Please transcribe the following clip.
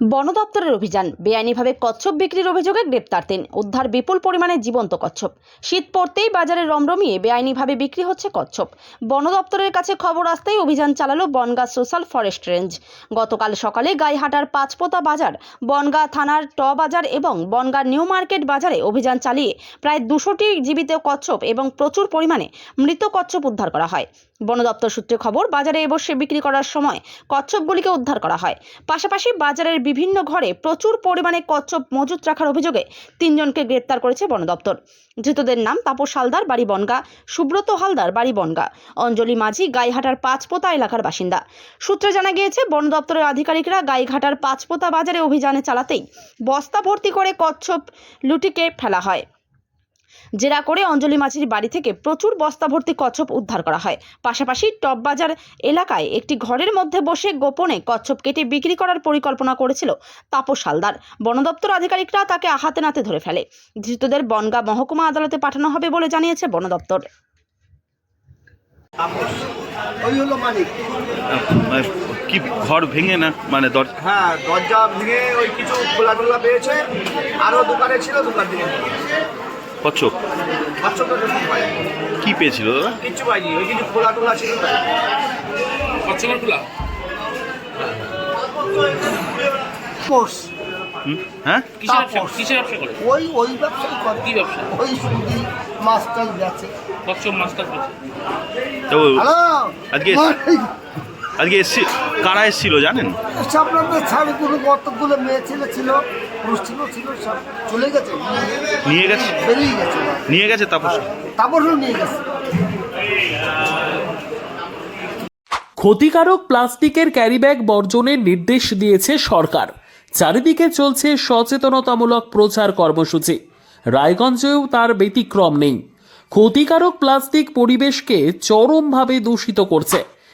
বন দপ্তরের অভিযান। বেআইনিভাবে কচ্ছপ বিক্রির অভিযোগে গ্রেপ্তার তিন। উদ্ধার বিপুল পরিমাণে জীবন্ত কচ্ছপ। শীত পড়তেই বাজারে রমরমিয়ে বেআইনিভাবে বিক্রি হচ্ছে কচ্ছপ। বন দপ্তরের কাছে খবর আসতেই অভিযান চালালো বনগা সোশ্যাল ফরেস্ট রেঞ্জ। গতকাল সকালে গাইহাটার পাঁচপোতা বাজার, বনগা থানার ট বাজার এবং বনগা নিউ মার্কেট বাজারে অভিযান চালিয়ে প্রায় দুশোটি জীবিত কচ্ছপ এবং প্রচুর পরিমাণে মৃত কচ্ছপ উদ্ধার করা হয়। বন দপ্তর সূত্রে খবর, বাজারে বসে বিক্রি করার সময় কচ্ছপগুলিকে উদ্ধার করা হয়। পাশাপাশি বাজারের বিভিন্ন ঘরে প্রচুর পরিমাণে কচ্ছপ মজুত রাখার অভিযোগে তিনজনকে গ্রেপ্তার করেছে বন দপ্তর। ধৃতদের নাম তাপস হালদার, বাড়ি বনগা। সুব্রত হালদার, বাড়ি বনগা। অঞ্জলি মাঝি গাইহাটার পাঁচপোতা এলাকার বাসিন্দা। সূত্রে জানা গিয়েছে, বন দপ্তরের আধিকারিকরা গাইঘাটার পাঁচপোতা বাজারে অভিযানে চালাতেই বস্তা ভর্তি করে কচ্ছপ লুটিকে ফেলা হয়। জেরা করে অঞ্জলি মাঝির বাড়ি থেকে প্রচুর বস্তা ভর্তি কচ্ছপ উদ্ধার করা হয়। পাশাপাশি টপবাজার এলাকায় একটি ঘরের মধ্যে বসে গোপনে কচ্ছপ কেটে বিক্রি করার পরিকল্পনা করেছিল তাপস হালদার। বন দপ্তর আধিকারিকরা তাকে আহাতে নাতে ধরে ফেলে। ধৃতদের বনগা মহকুমা আদালতে পাঠানো হবে বলে জানিয়েছে বন দপ্তর। কি ঘর ভেঙে না মানে দর? হ্যাঁ দরজা ভেঙে ওই কিছু খোলা টোলা পেয়েছে। আরও দোকানে ছিল দোকান থেকে। কচ্ছপ কিছু কি পেয়েছিল দাদা? কিচ্ছু পাইনি ওই কিছু খোলা টোলা ছিল কচ্ছপের খোলা? হুম? হ্যাঁ? কিসের ব্যবসা। কিসের ব্যবসা করে? ওই ওই ব্যবসাই করে। কি ব্যবসা? ওই সুদি বেচে কচ্ছপ মাস্টার করছে তো হ্যালো আজকে আজকে এসছি কারা এসেছিল জানেন? আপনাদের ছাড়গুলো কতগুলো মেয়ে ছেলে ছিল ছিল ছিল সব চলে গেছে। নিয়ে গেছে? বেরিয়ে গেছে। নিয়ে গেছে তাপস? নিয়ে গেছে। ক্ষতিকারক প্লাস্টিকের ক্যারিব্যাগ বর্জনের নির্দেশ দিয়েছে সরকার। চারিদিকে চলছে সচেতনতামূলক প্রচার কর্মসূচি। রায়গঞ্জেও তার ব্যতিক্রম নেই। ক্ষতিকারক প্লাস্টিক পরিবেশকে চরমভাবে দূষিত করছে।